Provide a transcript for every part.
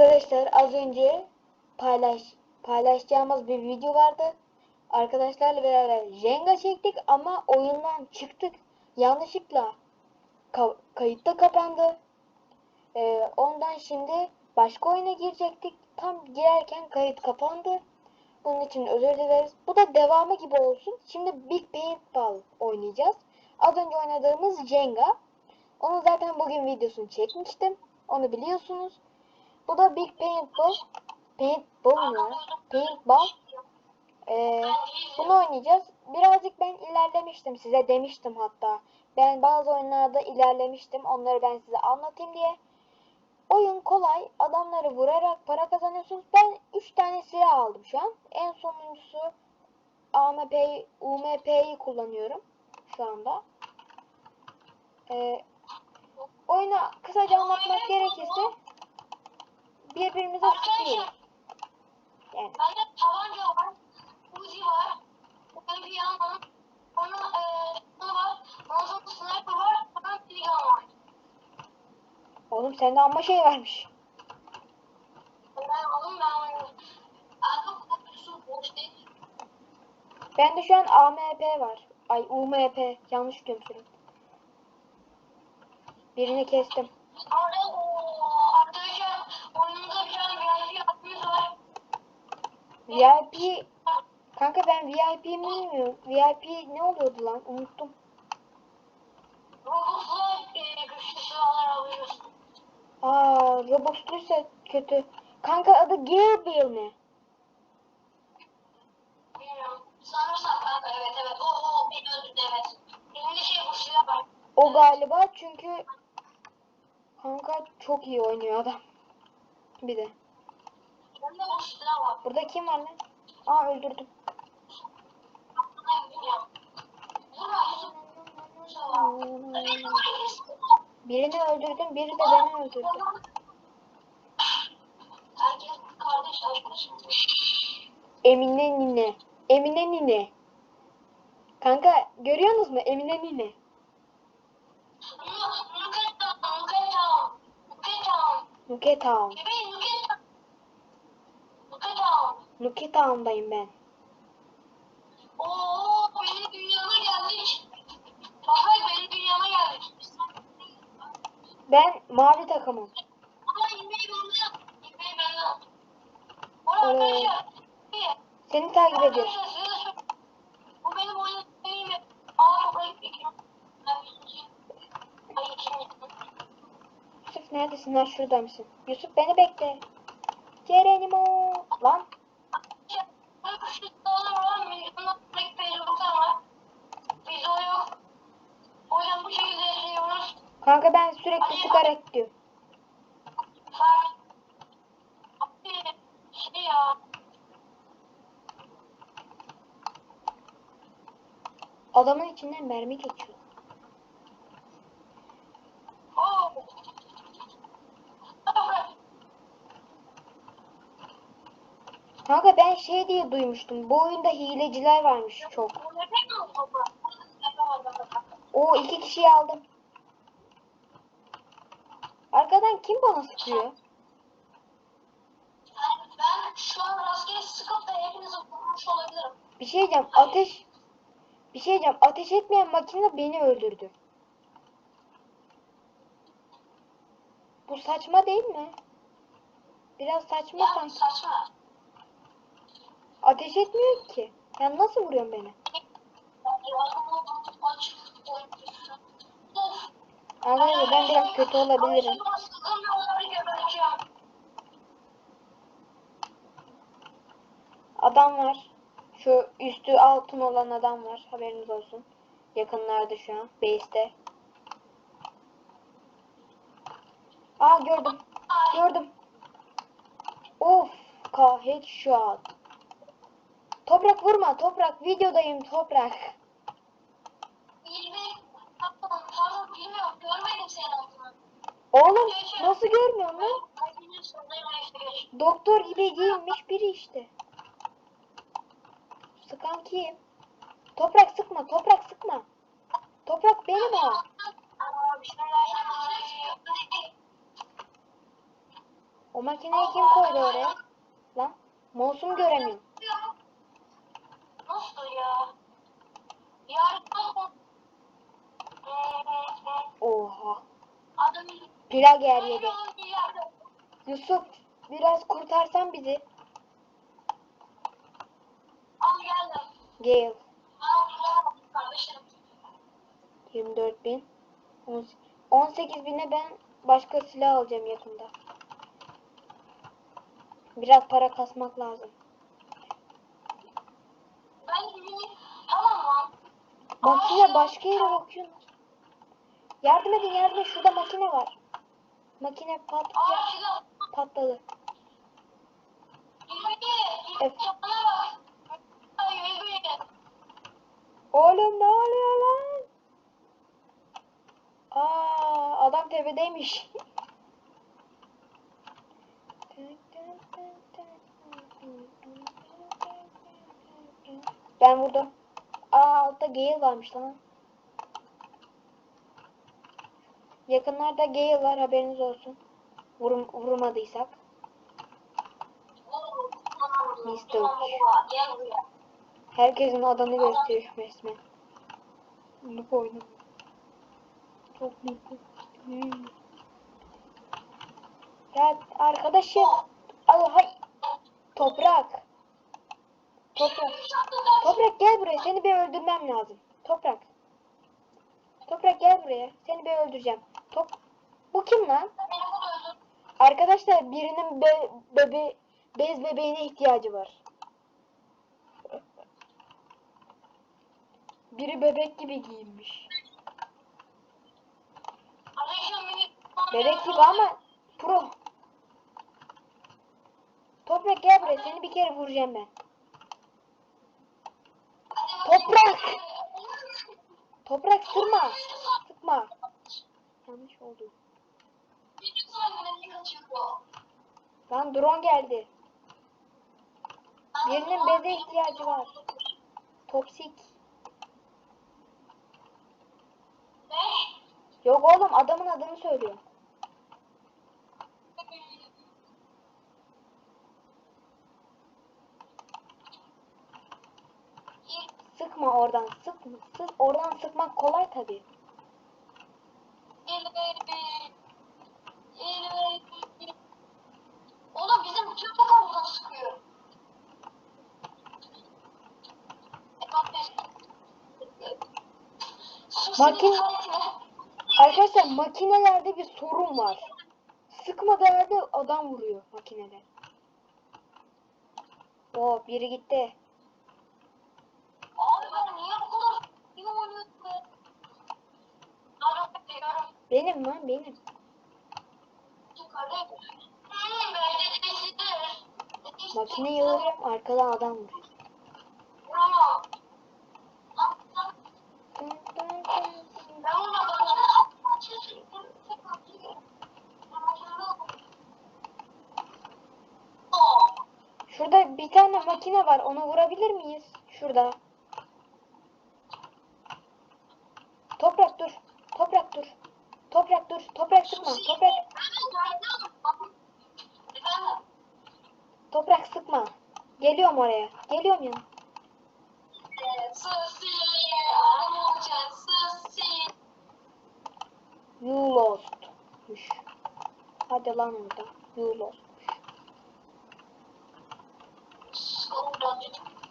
Arkadaşlar az önce paylaş paylaşacağımız bir video vardı. Arkadaşlarla beraber Jenga çektik ama oyundan çıktık. Yanlışlıkla ka- kayıtta kapandı. Ee, ondan şimdi başka oyuna girecektik. Tam girerken kayıt kapandı. Bunun için özür dileriz. Bu da devamı gibi olsun. Şimdi Big Paintball oynayacağız. Az önce oynadığımız Jenga. Onu zaten bugün videosunu çekmiştim. Onu biliyorsunuz. Bu da Big Paintball. Paintball mu? Paintball. Ee, bunu oynayacağız. Birazcık ben ilerlemiştim. Size demiştim hatta. Ben bazı oyunlarda ilerlemiştim. Onları ben size anlatayım diye. Oyun kolay. Adamları vurarak para kazanıyorsunuz. Ben 3 tane silah aldım şu an. En sonuncusu AMP'yi, UMP'yi kullanıyorum şu anda. Ee, oyunu kısaca anlatmak gerekirse birbirimize sıkıyoruz. Yani Bende tabanca var, Uzi var, MP var, sonra eee var, sonra sniper var, sonra silahı var. oğlum sende amma şey varmış. Ben alın ben. Arka kutusu boş değil. Bende şu an AMP var. Ay UMP. Yanlış sürekli. Birini kestim. Orada VIP Kanka ben VIP mi bilmiyorum. VIP ne oluyordu lan? Unuttum. Roblox'la eee güçlü silahlar alıyorsun. Aa, Robux'luysa kötü. Kanka adı Gabriel mi? Bilmiyorum. Sanırsam kanka evet evet. O o beni öldürdü evet. Elinde şey bu silah var. O galiba çünkü kanka çok iyi oynuyor adam. Bir de. Bende bu silah var. Burada kim var lan? Aa öldürdüm. Birini öldürdüm, biri de beni öldürdü. Emine Nine. Emine Nine. Kanka görüyorsunuz mu? Emine Nine. Nuketown, Nuketown, Nuketown. Nuke Town'dayım ben. Oo, benim dünyama geldik. Baba benim dünyama geldik. Ben mavi takımım. Ama yemeği benden. Yemeği benden. Bu arada Evet. arkadaşlar. iyi. Seni takip ediyorum. Arkadaşlar size de söyleyeyim. Bu benim oyun deneyimi. Aa. Ben ikinci. Ay ikinci. Yusuf neredesin lan? Şurada mısın? Yusuf beni bekle. Cerenimo. Lan kanka ben sürekli sıkarak gidiyorum. Adamın içinden mermi geçiyor. Kanka ben şey diye duymuştum. Bu oyunda hileciler varmış çok. O iki kişiyi aldım. Arkadan kim bana sıkıyor? Ben şu an rastgele sıkıp da hepinizi vurmuş olabilirim. Bir şey diyeceğim. Ateş bir şey diyeceğim. Ateş etmeyen makine beni öldürdü. Bu saçma değil mi? Biraz saçma Ya sanki. saçma. Ateş etmiyor ki. Ya nasıl vuruyorsun beni? Arkadaşlar ben biraz kötü olabilirim. Adam var. Şu üstü altın olan adam var. Haberiniz olsun. Yakınlarda şu an. Base'te. Aa gördüm. Gördüm. Of. Ka headshot. Toprak vurma. Toprak videodayım toprak. Oğlum nasıl görmüyorsun lan? Doktor gibi giyinmiş biri işte. Sıkan kim? Toprak sıkma, toprak sıkma. Toprak benim o. O makineyi kim koydu oraya? Lan mouse'umu göremiyorum. Nasıl ya? Yarın Oha. Adam Plak yer yedi. Yusuf biraz kurtarsan bizi. Al geldim. Gale. Al kardeşim. 24 bin. 18 bine ben başka silah alacağım yakında. Biraz para kasmak lazım. Ben tamam lan. Makine başka yere bakıyorsun. Yardım edin yardım edin. Şurada makine var. Makine patlayacak. Patladı. Evet. Oğlum ne oluyor lan? Aa adam tepedeymiş. Ben vurdum. Aa altta Gale varmış lan. Yakınlarda Gale var haberiniz olsun. Vurum, vurmadıysak. Buraya. Herkesin adını gösteriyor resmen. Noob oyunu. Çok noob. Hmm. Ya arkadaşım. Al hay. Toprak. Toprak. Toprak gel buraya. Seni bir öldürmem lazım. Toprak. Toprak gel buraya. Seni bir öldüreceğim. Top. Bu kim lan? Arkadaşlar birinin be bebe bez bebeğine ihtiyacı var. Biri bebek gibi giyinmiş. Bebek gibi ama pro. Toprak gel buraya. Seni bir kere vuracağım ben. Toprak. Toprak sırma. Sıkma. Yanlış oldu. Lan drone geldi. Birinin beze ihtiyacı var. Toksik. Yok oğlum adamın adını söylüyor. Sıkma oradan sıkma. Sık oradan sıkmak kolay tabii. Oğlum bizim tüm buradan sıkıyor. Makin- Arkadaşlar makinelerde bir sorun var. Sıkmadığı yerde adam vuruyor makineler. Oo biri gitti. Abi ben niye bu kadar iyi oynuyorum be? Abi ben diyorum. Benim lan benim. Hmm. Makineyi vuruyorum arkadan adam vuruyor. Şurada bir tane makine var. Onu vurabilir miyiz? Şurada. Toprak dur. Toprak dur. Toprak dur. Toprak sıkma. Toprak. Toprak sıkma. Geliyorum oraya. Geliyorum ya. You lost'muş. Hadi lan orada. You lost.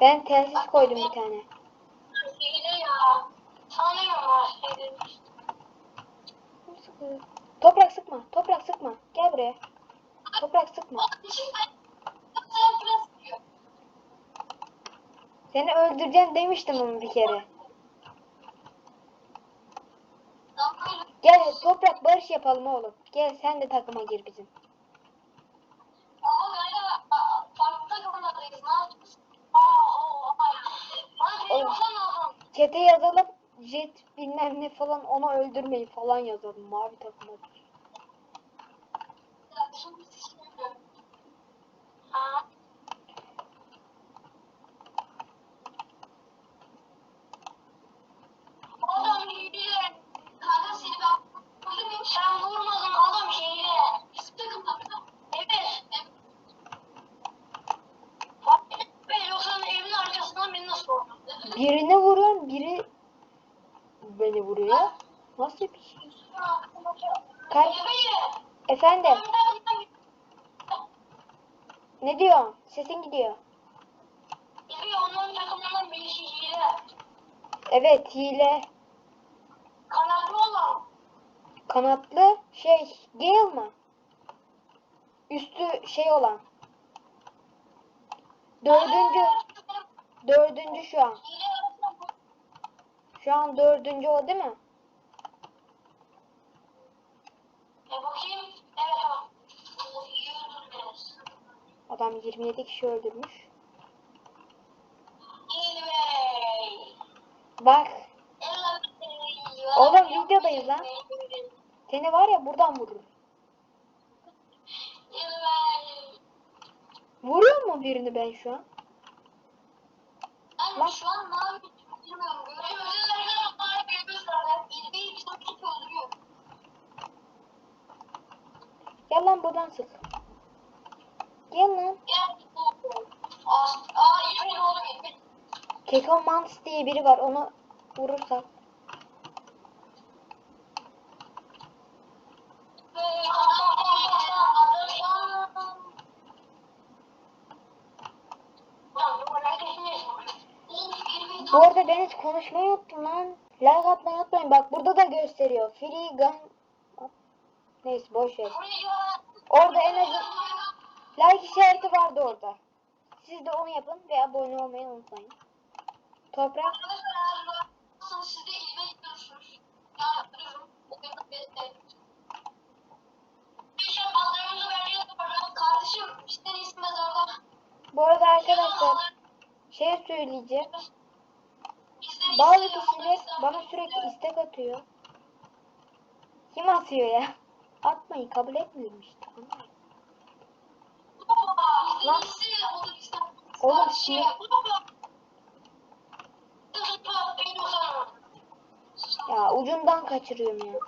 Ben telsiz koydum bir tane. Toprak sıkma. Toprak sıkma. Gel buraya. Toprak sıkma. Seni öldüreceğim demiştim ama bir kere. Gel toprak barış yapalım oğlum. Gel sen de takıma gir bizim. Çete yazalım. Jet bilmem ne falan onu öldürmeyin falan yazalım. Mavi takıma. Adam hile. Kanka seni ben Sen vurmadın adam hile. Evet. vuruyor. Nasıl bir şey? Kaç? Efendim ne diyorsun? Sesin gidiyor. Bebeğim onların takımından birisi hile. Evet hile. Kanatlı olan. Kanatlı şey Gale mı? Üstü şey olan. Dördüncü. Dördüncü şu an. Şu an dördüncü o değil mi? E bakayım. Evet o. O iyi öldürdünüz. Adam 27 kişi öldürmüş. Bak. Oğlum, videodayız lan. seni var ya buradan vurur. İyi bey. Vuruyor mu birini ben şu an? Lan. şu an ne bilmiyorum. Gel lan buradan sık. Gel. Aa, aa İlbeyi oğlum İlbeyi. Keko Mans diye biri var onu vurursak. Bu arada Deniz konuşmayı unuttum lan. Like atmayı unutmayın. Bak burada da gösteriyor. Free gun. Neyse boş ver. Orada en azı like işareti vardı orada. Siz de onu yapın ve abone olmayı unutmayın. Toprak bu arada arkadaşlar şey söyleyeceğim. Bazı kişiler bana sürekli istek atıyor. Kim atıyor ya? Atmayın kabul etmiyorum işte. Lan. Oğlum, şimdi- Ya ucundan kaçırıyorum ya.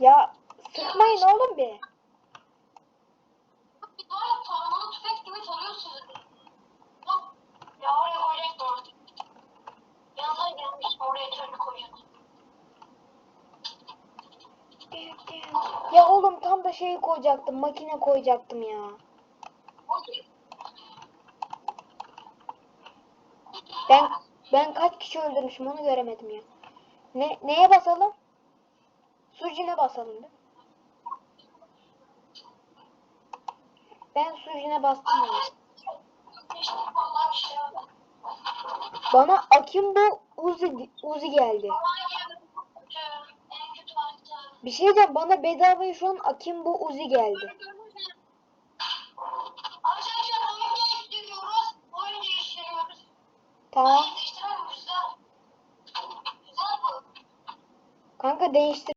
Ya sıkmayın oğlum bir. Bir daha yap, taramalı tüfek gibi tarıyorsun. Bak, ya oraya koyacaksın artık. Yanına gelmiş, oraya törünü koyacaksın. Ya oğlum tam da şeyi koyacaktım. Makine koyacaktım ya. Ben ben kaç kişi öldürmüşüm onu göremedim ya. Ne neye basalım? Surcine basalım değil mi? Ben surcine bastım ya. Şey. Bana Akimbo Uzi Uzi geldi. Bir şey diyeceğim bana bedavaya şu an Akimbo Uzi geldi. Arkadaşlar oyun değiştiriyoruz. Oyun değiştiriyoruz. Tamam. Güzel. Güzel bu. Kanka değiştir.